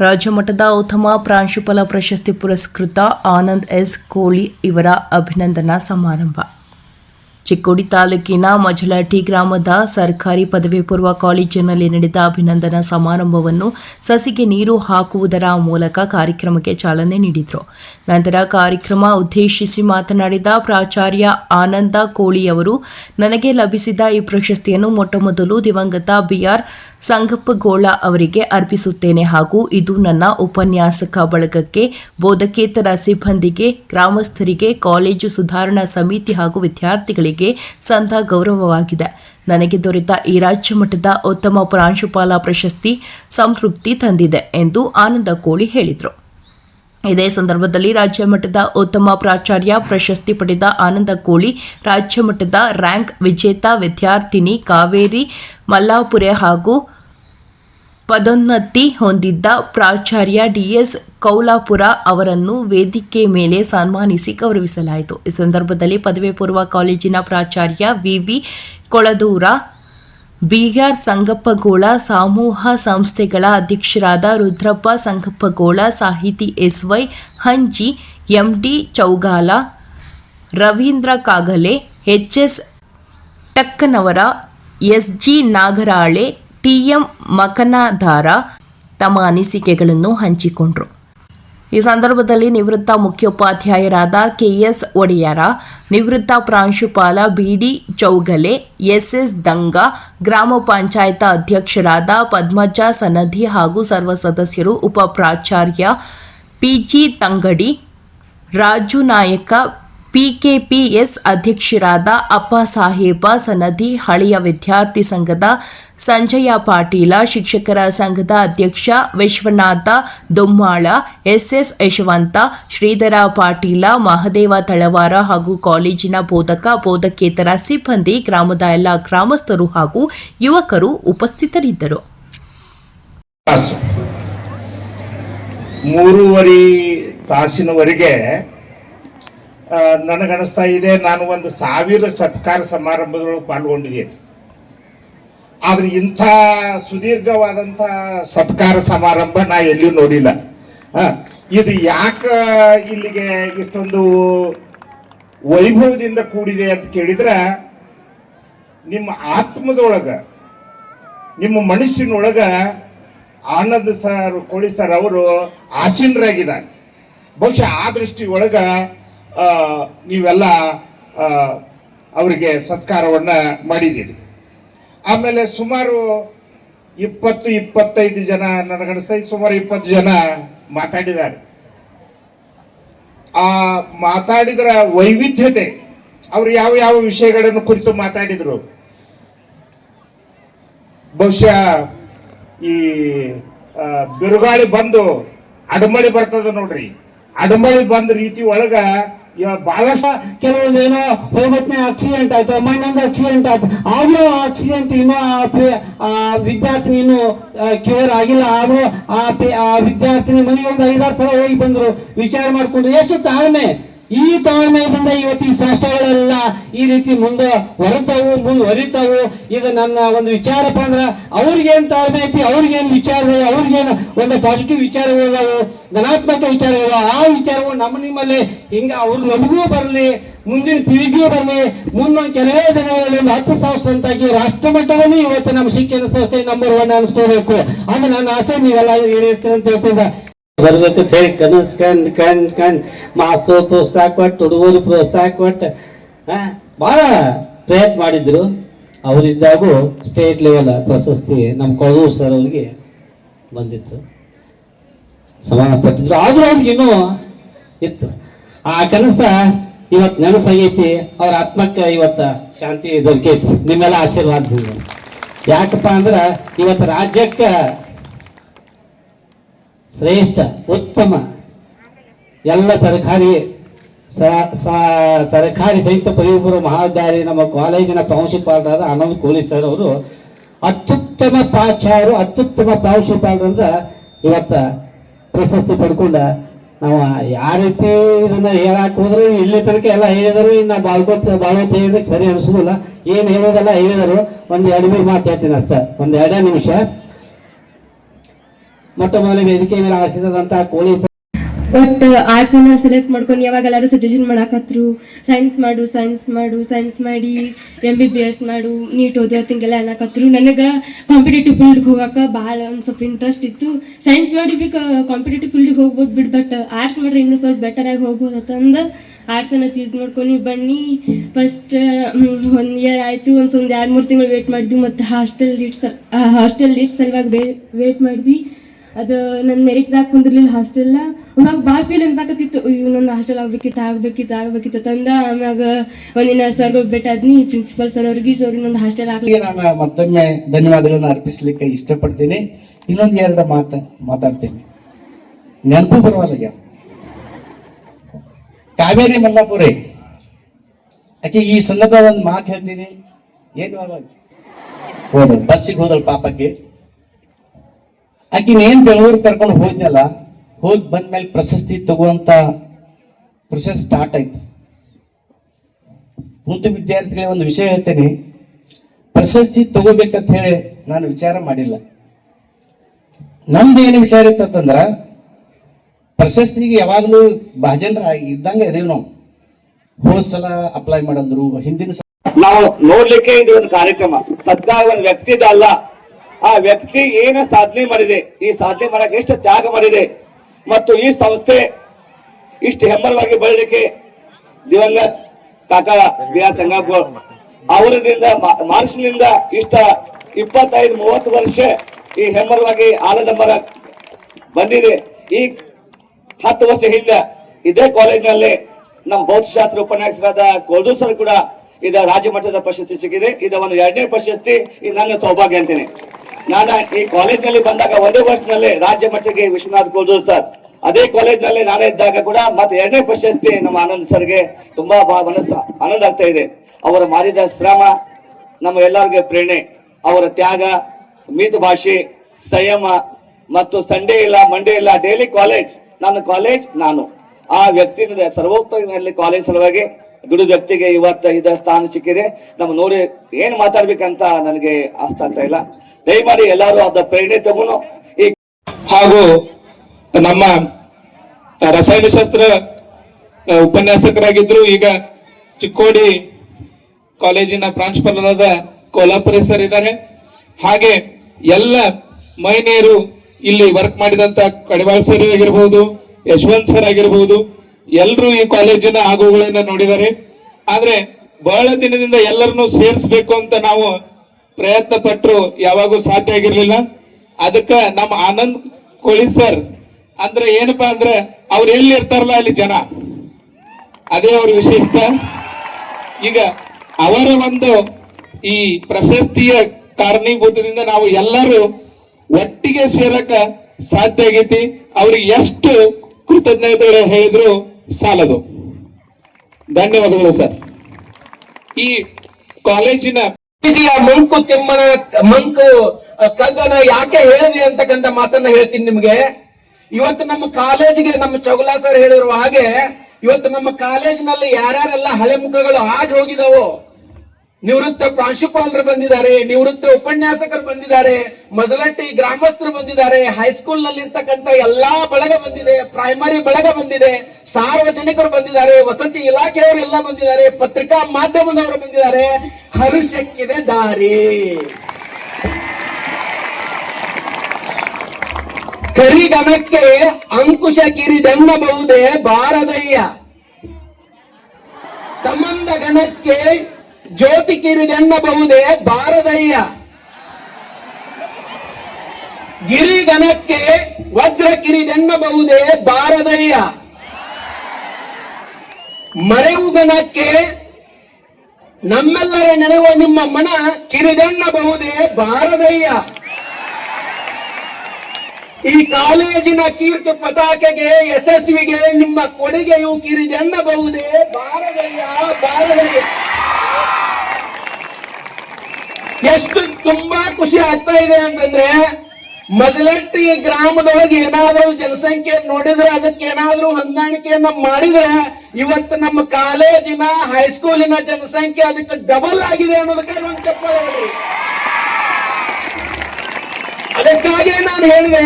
ರಾಜ್ಯಮಟ್ಟದ ಉತ್ತಮ ಪ್ರಾಂಶುಪಾಲ ಪ್ರಶಸ್ತಿ ಪುರಸ್ಕೃತ ಆನಂದ್ ಎಸ್. ಕೋಳಿ ಇವರ ಅಭಿನಂದನಾ ಸಮಾರಂಭ. ಚಿಕ್ಕೋಡಿ ತಾಲೂಕಿನ ಮಜಲಟಿ ಗ್ರಾಮದ ಸರ್ಕಾರಿ ಪದವಿ ಪೂರ್ವ ಕಾಲೇಜಿನಲ್ಲಿ ನಡೆದ ಅಭಿನಂದನಾ ಸಮಾರಂಭವನ್ನು ಸಸಿಗೆ ನೀರು ಹಾಕುವುದರ ಮೂಲಕ ಕಾರ್ಯಕ್ರಮಕ್ಕೆ ಚಾಲನೆ ನೀಡಿದರು. ನಂತರ ಕಾರ್ಯಕ್ರಮ ಉದ್ದೇಶಿಸಿ ಮಾತನಾಡಿದ ಪ್ರಾಚಾರ್ಯ ಆನಂದ ಕೋಳಿಯವರು ನನಗೆ ಲಭಿಸಿದ ಈ ಪ್ರಶಸ್ತಿಯನ್ನು ಮೊಟ್ಟಮೊದಲು ದಿವಂಗತ ಬಿಆರ್ ಸಂಗಪ್ಪಗೋಳ ಅವರಿಗೆ ಅರ್ಪಿಸುತ್ತೇನೆ ಹಾಗೂ ಇದು ನನ್ನ ಉಪನ್ಯಾಸಕ ಬಳಗಕ್ಕೆ, ಬೋಧಕೇತರ ಸಿಬ್ಬಂದಿಗೆ, ಗ್ರಾಮಸ್ಥರಿಗೆ, ಕಾಲೇಜು ಸುಧಾರಣಾ ಸಮಿತಿ ಹಾಗೂ ವಿದ್ಯಾರ್ಥಿಗಳಿಗೆ ಸಂತ ಗೌರವವಾಗಿದೆ. ನನಗೆ ದೊರೆತ ಈ ರಾಜ್ಯ ಮಟ್ಟದ ಉತ್ತಮ ಪ್ರಾಂಶುಪಾಲ ಪ್ರಶಸ್ತಿ ಸಂತೃಪ್ತಿ ತಂದಿದೆ ಎಂದು ಆನಂದ ಕೋಳಿ ಹೇಳಿದರು. ಇದೇ ಸಂದರ್ಭದಲ್ಲಿ ರಾಜ್ಯ ಮಟ್ಟದ ಉತ್ತಮ ಪ್ರಾಚಾರ್ಯ ಪ್ರಶಸ್ತಿ ಪಡೆದ ಆನಂದ ಕೋಳಿ, ರಾಜ್ಯ ಮಟ್ಟದ ರ್ಯಾಂಕ್ ವಿಜೇತ ವಿದ್ಯಾರ್ಥಿನಿ ಕಾವೇರಿ ಮಲ್ಲಾಪುರೆ ಹಾಗೂ ಪದೋನ್ನತಿ ಹೊಂದಿದ್ದ ಪ್ರಾಚಾರ್ಯ ಡಿಎಸ್ ಕೌಲಾಪುರ ಅವರನ್ನು ವೇದಿಕೆ ಮೇಲೆ ಸನ್ಮಾನಿಸಿ ಗೌರವಿಸಲಾಯಿತು. ಈ ಸಂದರ್ಭದಲ್ಲಿ ಪದವಿ ಪೂರ್ವ ಕಾಲೇಜಿನ ಪ್ರಾಚಾರ್ಯ ವಿವಿ ಕೊಳದೂರ ಬಿಆರ್ ಸಂಗಪ್ಪಗೋಳ ಸಮೂಹ ಸಂಸ್ಥೆಗಳ ಅಧ್ಯಕ್ಷರಾದ ರುದ್ರಪ್ಪ ಸಂಗಪ್ಪಗೋಳ, ಸಾಹಿತಿ SY Hanji, MD Chougala, Ravindra Kagale, HS Takkanavar, SG Nagarale, TM Makanadhar ತಮ್ಮ ಅನಿಸಿಕೆಗಳನ್ನು ಹಂಚಿಕೊಂಡರು. ಈ ಸಂದರ್ಭದಲ್ಲಿ ನಿವೃತ್ತ ಮುಖ್ಯೋಪಾಧ್ಯಾಯರಾದ ಕೆಎಸ್ ಒಡೆಯರ, ನಿವೃತ್ತ ಪ್ರಾಂಶುಪಾಲ ಬಿಡಿ ಚೌಗಲೆ, ಎಸ್ಎಸ್ ದಂಗ, ಗ್ರಾಮ ಪಂಚಾಯತ ಅಧ್ಯಕ್ಷರಾದ ಪದ್ಮಜ ಸನಧಿ ಹಾಗೂ ಸರ್ವ ಸದಸ್ಯರು ಉಪ ಪ್ರಾಚಾರ್ಯ ಪಿಜಿ ತಂಗಡಿ, ರಾಜು ನಾಯಕ ಪಿಕೆಪಿಎಸ್ ಅಧ್ಯಕ್ಷರಾದ ಅಪ್ಪ ಸಾಹೇಬ ಸನದಿ, ಹಳೆಯ ವಿದ್ಯಾರ್ಥಿ ಸಂಘದ ಸಂಜಯ ಪಾಟೀಲ, ಶಿಕ್ಷಕರ ಸಂಘದ ಅಧ್ಯಕ್ಷ ವಿಶ್ವನಾಥ ದೊಮ್ಮಾಳ, ಎಸ್ಎಸ್ ಯಶವಂತ, ಶ್ರೀಧರ ಪಾಟೀಲ, ಮಹದೇವ ತಳವಾರ ಹಾಗೂ ಕಾಲೇಜಿನ ಬೋಧಕ, ಬೋಧಕೇತರ ಸಿಬ್ಬಂದಿ, ಗ್ರಾಮದ ಎಲ್ಲ ಗ್ರಾಮಸ್ಥರು ಹಾಗೂ ಯುವಕರು ಉಪಸ್ಥಿತರಿದ್ದರು. ಮೂರುವರೆ ತಾಸಿನವರೆಗೆ ಆ, ನನಗನ್ನಿಸ್ತಾ ಇದೆ ನಾನು ಒಂದು ಸಾವಿರ ಸತ್ಕಾರ ಸಮಾರಂಭದೊಳಗೆ ಪಾಲ್ಗೊಂಡಿದ್ದೇನೆ. ಆದ್ರೆ ಇಂಥ ಸುದೀರ್ಘವಾದಂಥ ಸತ್ಕಾರ ಸಮಾರಂಭ ನಾ ಎಲ್ಲಿಯೂ ನೋಡಿಲ್ಲ. ಇದು ಯಾಕ ಇಲ್ಲಿಗೆ ಇಷ್ಟೊಂದು ವೈಭವದಿಂದ ಕೂಡಿದೆ ಅಂತ ಕೇಳಿದ್ರೆ ನಿಮ್ಮ ಆತ್ಮದೊಳಗ ನಿಮ್ಮ ಮನುಷ್ಯನೊಳಗ ಆನಂದ್ ಸರ್ ಕೋಳಿ ಸರ್ ಅವರು ಆಸೀನರಾಗಿದ್ದಾರೆ. ಬಹುಶಃ ಆ ದೃಷ್ಟಿ ಒಳಗ ನೀವೆಲ್ಲ ಅವರಿಗೆ ಸತ್ಕಾರವನ್ನು ಮಾಡಿದ್ದೀರಿ. ಆಮೇಲೆ ಸುಮಾರು ಇಪ್ಪತ್ತು, ಇಪ್ಪತ್ತೈದು ಜನ ನನಗನ್ನಿಸ್ತಾ ಸುಮಾರು ಇಪ್ಪತ್ತು ಜನ ಮಾತಾಡಿದ್ದಾರೆ. ಆ ಮಾತಾಡಿದ್ರ ವೈವಿಧ್ಯತೆ, ಅವರು ಯಾವ ಯಾವ ವಿಷಯಗಳನ್ನು ಕುರಿತು ಮಾತಾಡಿದರು. ಬಹುಶಃ ಈ ಬಿರುಗಾಳಿ ಬಂದು ಅಡಮಳಿ ಬರ್ತದ ನೋಡ್ರಿ. ಅಡಮಳಿ ಬಂದ ರೀತಿ ಒಳಗ ಇವ ಬಹಳಷ್ಟು ಕೆಲವೊಂದು ಏನೋ ಹೋಗುತ್ತೆ ಆಕ್ಸಿಡೆಂಟ್ ಆಯ್ತು, ಮಣ್ಣೊಂದು ಆಕ್ಸಿಡೆಂಟ್ ಆಯ್ತು. ಆದ್ರೂ ಆಕ್ಸಿಡೆಂಟ್ ಇನ್ನೂ ಆ ವಿದ್ಯಾರ್ಥಿನಿ ಇನ್ನೂ ಕ್ಯೂರ್ ಆಗಿಲ್ಲ. ಆದ್ರೂ ಆ ಆ ವಿದ್ಯಾರ್ಥಿನಿ ಮನೆಗೆ ಒಂದು ಐದಾರು ಸಲ ಹೋಗಿ ಬಂದ್ರು. ವಿಚಾರ ಮಾಡ್ಕೊಂಡು, ಎಷ್ಟು ತಾಳ್ಮೆ? ಈ ತಾಳ್ಮೆಯಿಂದ ಇವತ್ತು ಈ ಸಂಸ್ಥೆಗಳೆಲ್ಲ ಈ ರೀತಿ ಮುಂದೆ ಹೊರತಾವು ಮುಂದುವರಿತಾವು ಇದು ನನ್ನ ಒಂದು ವಿಚಾರಪ್ಪ ಅಂದ್ರೆ, ಅವ್ರಿಗೇನ್ ತಾಳ್ಮೆ ಐತಿ, ಅವ್ರಿಗೇನ್ ವಿಚಾರಗಳು, ಅವ್ರಿಗೇನು ಒಂದು ಪಾಸಿಟಿವ್ ವಿಚಾರಗಳು, ಧನಾತ್ಮಕ ವಿಚಾರಗಳು, ಆ ವಿಚಾರಗಳು ನಮ್ಮ ನಿಮ್ಮಲ್ಲಿ ಹಿಂಗ ಅವ್ರಿಗೆ ನಮಗೂ ಬರಲಿ, ಮುಂದಿನ ಪೀಳಿಗೆಯೂ ಬರಲಿ. ಮುಂದೊಂದು ಕೆಲವೇ ದಿನಗಳಲ್ಲಿ ಒಂದು ಹತ್ತು ಸಾವಿರ ಅಂತಾಗಿ ರಾಷ್ಟ್ರ ಮಟ್ಟದಲ್ಲಿ ಇವತ್ತು ನಮ್ಮ ಶಿಕ್ಷಣ ಸಂಸ್ಥೆ ನಂಬರ್ ಒನ್ ಅನ್ಸ್ಕೋಬೇಕು. ಅದು ನನ್ನ ಆಸೆ, ನೀವೆಲ್ಲ ಈಡೇರಿಸ್ತೀನಿ ಅಂತ ತಿಳ್ಕೊಂಡ ಬರ್ಬೇಕಂತ ಹೇಳಿ, ಕನಸು ಕಂಡ್ ಕಂಡ್ ಕಂಡ್ ಮಾಸ್ತರು ಪ್ರೋತ್ಸಾಹ ಕೊಟ್ಟು, ಹುಡುಗರು ಪ್ರೋತ್ಸಾಹ ಕೊಟ್ಟು ಭಾಳ ಪ್ರಯತ್ನ ಮಾಡಿದ್ರು. ಅವರಿದ್ದಾಗೂ ಸ್ಟೇಟ್ ಲೆವೆಲ್ ಪ್ರಶಸ್ತಿ ನಮ್ಮ ಕೊಳದೂರು ಸರ್ ಅವ್ರಿಗೆ ಬಂದಿತ್ತು. ಸಮಾನ ಪಟ್ಟಿದ್ರು. ಆದ್ರೂ ಅವ್ರಿಗೆ ಇತ್ತು. ಆ ಕನಸ ಇವತ್ತು ನೆನಸಾಗೈತಿ. ಅವ್ರ ಆತ್ಮಕ್ಕೆ ಇವತ್ತು ಶಾಂತಿ ದೊರಕೈತಿ. ನಿಮ್ಮೆಲ್ಲ ಆಶೀರ್ವಾದದಿಂದ. ಯಾಕಪ್ಪ ಅಂದ್ರೆ ಇವತ್ತು ರಾಜ್ಯಕ್ಕೆ ಶ್ರೇಷ್ಠ, ಉತ್ತಮ. ಎಲ್ಲ ಸರ್ಕಾರಿ ಸರ್ಕಾರಿ ಸಹಿತ ಪರಿವಪುರ ಪೂರ್ವ ಮಹಾವಿದ್ಯಾಲಯ ನಮ್ಮ ಕಾಲೇಜಿನ ಪ್ರಾಂಶುಪಾಲರಾದ ಆನಂದ್ ಕೋಲಿ ಸರ್ ಅವರು ಅತ್ಯುತ್ತಮ ಪ್ರಾಚಾರ್ಯರು ಅತ್ಯುತ್ತಮ ಪ್ರಾಂಶುಪಾಲರಿಂದ ಇವತ್ತ ಪ್ರಶಸ್ತಿ ಪಡ್ಕೊಂಡ ನಾವು ಯಾವ ರೀತಿ ಇದನ್ನ ಹೇಳಕ್ ಹೋದ್ರು ಇಲ್ಲಿ ತನಕ ಎಲ್ಲ ಹೇಳಿದರು. ಇನ್ನ ಬಾಳ್ಕೋತ ಬಾಳ್ಕೋತ ಹೇಳಿದ್ರೆ ಸರಿ ಅನಿಸೋದಿಲ್ಲ. ಏನು ಹೇಳೋದೆಲ್ಲ ಹೇಳಿದರು. ಒಂದು ಎರಡು ಮೂರು ಮಾತು ಹೇಳ್ತೀನಿ ಅಷ್ಟ. ಒಂದ್ ಎರಡೇ ನಿಮಿಷ. ಮೊದಲ ವೇದಿಕೆ ಮೇಲೆ ಆಶಿಸಿದಂತಹ ಕೋಳಿ ಬಟ್ ಆರ್ಟ್ಸ್ ಅನ್ನ ಸೆಲೆಕ್ಟ್ ಮಾಡ್ಕೊಂಡು ಯಾವಾಗ ಎಲ್ಲರೂ ಸಜೆಷನ್ ಮಾಡಾಕತ್ರು ಸೈನ್ಸ್ ಮಾಡು ಸೈನ್ಸ್ ಮಾಡು ಸೈನ್ಸ್ ಮಾಡಿ ಎಂ ಬಿ ಬಿ ಎಸ್ ಮಾಡು ನೀಟ್ ಓದೋ ಹಿಂಗೆಲ್ಲ ಅನ್ನಕತ್ರು ನನಗೆ ಕಾಂಪಿಟೇಟಿವ್ ಫೀಲ್ಡ್ಗೆ ಹೋಗಕ್ಕೆ ಭಾಳ ಒಂದು ಸ್ವಲ್ಪ ಇಂಟ್ರೆಸ್ಟ್ ಇತ್ತು. ಸೈನ್ಸ್ ಮಾಡಿ ಬಿ ಕಾಂಪಿಟೇಟಿವ್ ಫೀಲ್ಡ್ಗೆ ಹೋಗ್ಬೋದು ಬಿಡ್ ಬಟ್ ಆರ್ಟ್ಸ್ ಮಾಡ್ರೆ ಇನ್ನೂ ಸ್ವಲ್ಪ ಬೆಟರ್ ಆಗಿ ಹೋಗ್ಬೋದು ಅಂತಂದು ಆರ್ಟ್ಸನ್ನು ಚೂಸ್ ಮಾಡ್ಕೊಂಡು ಬನ್ನಿ. ಫಸ್ಟ್ ಒಂದು ಇಯರ್ ಆಯಿತು. ಒಂದು ಒಂದು ಎರಡು ಮೂರು ತಿಂಗಳು ವೇಟ್ ಮಾಡಿದ್ವಿ. ಮತ್ತು ಹಾಸ್ಟೆಲ್ ಲೀಡ್ಸ್ ಹಾಸ್ಟೆಲ್ ಲೀಡ್ಸ್ ಸಲುವಾಗಿ ವೇಟ್ ಮಾಡಿದ್ವಿ. ಅದು ನನ್ನ ಮೆರಿಟ್ದಾಗ ಕುಂದಿರ್ಲಿಲ್ಲ ಹಾಸ್ಟೆಲ್ ಅವಾಗ ಭಾಳ ಫೀಲ್ ಅನ್ಸಾಕತ್ತಿತ್ತು ನನ್ನ ಹಾಸ್ಟೆಲ್ ಆಗ್ಬೇಕಿತ್ತು ಆಗ್ಬೇಕಿತ್ತು ಆಗ್ಬೇಕಿತ್ತು. ತಂದ ಆಮ್ಯಾಗ ಒಂದಿನ ಸರ್ ಭೇಟಾದ್ನಿ ಪ್ರಿನ್ಸಿಪಲ್ ಸರ್ ಅವ್ರಿಗೆ ಸರ್ ಇನ್ನೊಂದು ಹಾಸ್ಟೆಲ್ ಆಗ್ಲಿ ನಾನು ಮತ್ತೊಮ್ಮೆ ಧನ್ಯವಾದಗಳನ್ನು ಅರ್ಪಿಸಲಿಕ್ಕೆ ಇಷ್ಟಪಡ್ತೀನಿ. ಇನ್ನೊಂದು ಎರಡು ಮಾತು ಮಾತಾಡ್ತೀನಿ. ನೆನಪು ಬರುವಲ್ಲ ಕಾವೇರಿ ಮಲ್ಲಾಪುರಿ. ಆಕೆ ಈ ಸಂದರ್ಭ ಒಂದು ಮಾತು ಹೇಳ್ತೀನಿ. ಏನು ಹೋದ್ರು, ಬಸ್ಸಿಗೆ ಹೋದಳು ಪಾಪಕ್ಕೆ. ಆಕಿನ ಏನ್ ಬೆಂಗಳೂರಿಗೆ ಕರ್ಕೊಂಡು ಹೋದ್ನಲ್ಲ, ಹೋಗಿ ಬಂದ್ಮೇಲೆ ಪ್ರಶಸ್ತಿ ತಗುವಂತ ಪ್ರೊಸೆಸ್ ಸ್ಟಾರ್ಟ್ ಆಯ್ತು. ಮುಂದೆ ವಿದ್ಯಾರ್ಥಿಗಳಿಗೆ ಒಂದು ವಿಷಯ ಹೇಳ್ತೇನೆ. ಪ್ರಶಸ್ತಿ ತಗೋಬೇಕಂತ ಹೇಳಿ ನಾನು ವಿಚಾರ ಮಾಡಿಲ್ಲ. ನಮ್ದು ಏನು ವಿಚಾರ ಇತ್ತಂದ್ರ ಪ್ರಶಸ್ತಿಗೆ ಯಾವಾಗಲೂ ಭಾಜೇಂದ್ರ ಇದ್ದಂಗೆ ಇದೀವಿ ನಾವು. ಹೋದ್ ಸಲ ಅಪ್ಲೈ ಮಾಡಂದ್ರು, ಹಿಂದಿನ ಸಲ ನಾವು ನೋಡ್ಲಿಕ್ಕೆ ಇದು ಒಂದು ಕಾರ್ಯಕ್ರಮ. ಸದ್ಕಾಗ ಒಂದು ವ್ಯಕ್ತಿ ಅಲ್ಲ ಆ ವ್ಯಕ್ತಿ ಏನ ಸಾಧನೆ ಮಾಡಿದೆ, ಈ ಸಾಧನೆ ಮಾಡಕ್ಕೆ ಎಷ್ಟು ತ್ಯಾಗ ಮಾಡಿದೆ. ಮತ್ತು ಈ ಸಂಸ್ಥೆ ಇಷ್ಟು ಹೆಮ್ಮರವಾಗಿ ಬೆಳಲಿಕ್ಕೆ ದಿವಂಗತ್ ಕಾಕಾ ಬಿ ಆರ್ ಸಂಗಪ್ಪ ಅವರಿಂದ ಮಾರ್ಚ್ನಿಂದ ಇಷ್ಟ ಇಪ್ಪತ್ತೈದು, ಮೂವತ್ತು ವರ್ಷ ಈ ಹೆಮ್ಮರವಾಗಿ ಆನಂದ ಮರ ಬಂದಿದೆ. ಈ ಹತ್ತು ವರ್ಷ ಹಿಂದೆ ಇದೇ ಕಾಲೇಜಿನಲ್ಲಿ ನಮ್ಮ ಭೌತಶಾಸ್ತ್ರ ಉಪನ್ಯಾಸಕರಾದ ಗೋಲ್ದು ಸರ್ ಕೂಡ ಇದ ರಾಜ್ಯ ಮಟ್ಟದ ಪ್ರಶಸ್ತಿ ಸಿಕ್ಕಿದೆ. ಇದ ಒಂದು ಎರಡನೇ ಪ್ರಶಸ್ತಿ. ಇದು ನನ್ನ ಸೌಭಾಗ್ಯ ಅಂತೀನಿ. ನಾನು ಈ ಕಾಲೇಜಿನಲ್ಲಿ ಬಂದಾಗ ಒಂದೇ ವರ್ಷದಲ್ಲಿ ರಾಜ್ಯ ಮಟ್ಟಕ್ಕೆ ವಿಶ್ವನಾಥ್ ಗೋಲ್ದು ಸರ್ ಅದೇ ಕಾಲೇಜಿನಲ್ಲಿ ನಾನೇ ಇದ್ದಾಗ ಕೂಡ ಮತ್ತೆ ಎರಡನೇ ಪ್ರಶಸ್ತಿ ನಮ್ಮ ಆನಂದ್ ಸರ್ಗೆ ತುಂಬಾ ಮನಸ್ಸು ಆನಂದ ಆಗ್ತಾ ಇದೆ. ಅವರು ಮಾಡಿದ ಶ್ರಮ, ನಮ್ಮ ಎಲ್ಲರಿಗೆ ಪ್ರೇರಣೆ, ಅವರ ತ್ಯಾಗ, ಮಿತ ಭಾಷೆ, ಸಂಯಮ ಮತ್ತು ಸಂಡೇ ಇಲ್ಲ ಮಂಡೇ ಇಲ್ಲ ಡೈಲಿ ಕಾಲೇಜ್ ನನ್ನ ಕಾಲೇಜ್ ನಾನು. ಆ ವ್ಯಕ್ತಿ ಸರ್ವೋಪರಿ ಕಾಲೇಜ್ ಸಲುವಾಗಿ ದುಡಿದ ವ್ಯಕ್ತಿಗೆ ಇವತ್ತ ಇದ ಸ್ಥಾನ ಸಿಕ್ಕಿದೆ. ನಮ್ಮ ನೋಡಿ ಏನ್ ಮಾತಾಡ್ಬೇಕಂತ ನನಗೆ ಅರ್ಥ ಆಗ್ತಾ ಇಲ್ಲ. ದಯಮಾಡಿ ಎಲ್ಲರೂ ಅದ ಪ್ರೇರಣೆ ತಗೊಂಡು ಈ ಹಾಗೂ ನಮ್ಮ ರಸಾಯನಶಾಸ್ತ್ರ ಶಾಸ್ತ್ರ ಉಪನ್ಯಾಸಕರಾಗಿದ್ರು. ಈಗ ಚಿಕ್ಕೋಡಿ ಕಾಲೇಜಿನ ಪ್ರಾಂಶುಪಾಲರಾದ ಕೋಲಾಪುರ ಸರ್ ಇದ್ದಾರೆ. ಹಾಗೆ ಎಲ್ಲ ಮಹಿಳೆಯರು ಇಲ್ಲಿ ವರ್ಕ್ ಮಾಡಿದಂತ ಕಡಿವಾಳ್ ಸರ್ ಆಗಿರ್ಬೋದು, ಯಶವಂತ್ ಸರ್ ಆಗಿರ್ಬೋದು ಎಲ್ಲರೂ ಈ ಕಾಲೇಜಿನ ಆಗುಗಳನ್ನ ನೋಡಿದ್ದಾರೆ. ಆದ್ರೆ ಬಹಳ ದಿನದಿಂದ ಎಲ್ಲರನ್ನೂ ಸೇರಿಸಬೇಕು ಅಂತ ನಾವು ಪ್ರಯತ್ನ ಪಟ್ಟರು ಯಾವಾಗೂ ಸಾಧ್ಯ ಆಗಿರ್ಲಿಲ್ಲ. ಅದಕ್ಕ ನಮ್ಮ ಆನಂದ್ ಕೋಳಿ ಸರ್ ಅಂದ್ರೆ ಏನಪ್ಪಾ ಅಂದ್ರೆ ಅವ್ರು ಎಲ್ಲಿ ಇರ್ತಾರಲ್ಲ ಅಲ್ಲಿ ಜನ. ಅದೇ ಅವ್ರ ವಿಶೇಷ ಈಗ ಅವರ ಒಂದು ಈ ಪ್ರಶಸ್ತಿಯ ಕಾರಣೀಭೂತದಿಂದ ನಾವು ಎಲ್ಲರೂ ಒಟ್ಟಿಗೆ ಸೇರಕ ಸಾಧ್ಯ ಆಗೈತಿ. ಅವ್ರಿಗೆ ಎಷ್ಟು ಕೃತಜ್ಞತೆಗಳು ಹೇಳಿದ್ರು ಸಾಲದು. ಧನ್ಯವಾದಗಳು ಸರ್. ಈ ಕಾಲೇಜಿನ ಮಂಕು ತಿಮ್ಮನ ಮಂಕು ಕಗ್ಗನ ಯಾಕೆ ಹೇಳಿದೆ ಅಂತಕ್ಕಂಥ ಮಾತನ್ನ ಹೇಳ್ತೀನಿ ನಿಮ್ಗೆ. ಇವತ್ತು ನಮ್ಮ ಕಾಲೇಜಿಗೆ ನಮ್ಮ ಚೌಲಾ ಸರ್ ಹೇಳಿರುವ ಹಾಗೆ ಇವತ್ತು ನಮ್ಮ ಕಾಲೇಜಿನಲ್ಲಿ ಯಾರ್ಯಾರೆಲ್ಲ ಹಳೆ ಮುಖಗಳು ಆಗಿ ಹೋಗಿದಾವೋ ನಿವೃತ್ತ ಪ್ರಾಂಶುಪಾಲರು ಬಂದಿದ್ದಾರೆ, ನಿವೃತ್ತ ಉಪನ್ಯಾಸಕರು ಬಂದಿದ್ದಾರೆ, ಮಜಲಟ್ಟಿ ಗ್ರಾಮಸ್ಥರು ಬಂದಿದ್ದಾರೆ ಹೈಸ್ಕೂಲ್ನಲ್ಲಿ ಇರ್ತಕ್ಕಂಥ ಎಲ್ಲಾ ಬಳಗ ಬಂದಿದೆ ಪ್ರೈಮರಿ ಬಳಗ ಬಂದಿದೆ, ಸಾರ್ವಜನಿಕರು ಬಂದಿದ್ದಾರೆ, ವಸತಿ ಇಲಾಖೆಯವರು ಎಲ್ಲ ಬಂದಿದ್ದಾರೆ, ಪತ್ರಿಕಾ ಮಾಧ್ಯಮದವರು ಬಂದಿದ್ದಾರೆ. ಹರುಷಕ್ಕಿದೆ ದಾರಿ. ಕರಿಗಣಕ್ಕೆ ಅಂಕುಶ ಕಿರಿದೆನ್ನಬಹುದೇ ಬಾರದಯ್ಯ ತಮ್ಮಂದ ಗಣಕ್ಕೆ ಜ್ಯೋತಿ ಕಿರಿದೆನ್ನಬಹುದೇ ಬಾರದಯ್ಯ ಗಿರಿಗನಕ್ಕೆ ವಜ್ರ ಕಿರಿದೆನ್ನಬಹುದೇ ಬಾರದಯ್ಯ ಮರೆವುಗಣಕ್ಕೆ ನಮ್ಮೆಲ್ಲರ ನೆನೆಯುವ ನಿಮ್ಮ ಮನ ಕಿರಿದೆನ್ನಬಹುದೇ ಬಾರದಯ್ಯ ಈ ಕಾಲೇಜಿನ ಕೀರ್ತಿ ಪತಾಕೆಗೆ ಯಶಸ್ವಿಗೆ ನಿಮ್ಮ ಕೊಡುಗೆಯು ಕಿರಿದೆನ್ನಬಹುದೇ ಬಾರದಯ್ಯ ಬಾರದಯ್ಯ ಎಷ್ಟು ತುಂಬಾ ಖುಷಿ ಆಗ್ತಾ ಇದೆ ಅಂತಂದ್ರೆ ಮಜಲಟ್ಟಿ ಗ್ರಾಮದೊಳಗೆ ಏನಾದ್ರೂ ಜನಸಂಖ್ಯೆ ನೋಡಿದ್ರೆ ಅದಕ್ಕೆ ಏನಾದ್ರೂ ಹೊಂದಾಣಿಕೆಯನ್ನ ಮಾಡಿದ್ರೆ ಇವತ್ತು ನಮ್ಮ ಕಾಲೇಜಿನ ಹೈಸ್ಕೂಲಿನ ಜನಸಂಖ್ಯೆ ಅದಕ್ಕೆ ಡಬಲ್ ಆಗಿದೆ ಅನ್ನೋದಕ್ಕೆ ಒಂದು ಚಪ್ಪಾಳೆ. ಅದಕ್ಕಾಗಿ ನಾನು ಹೇಳಿದೆ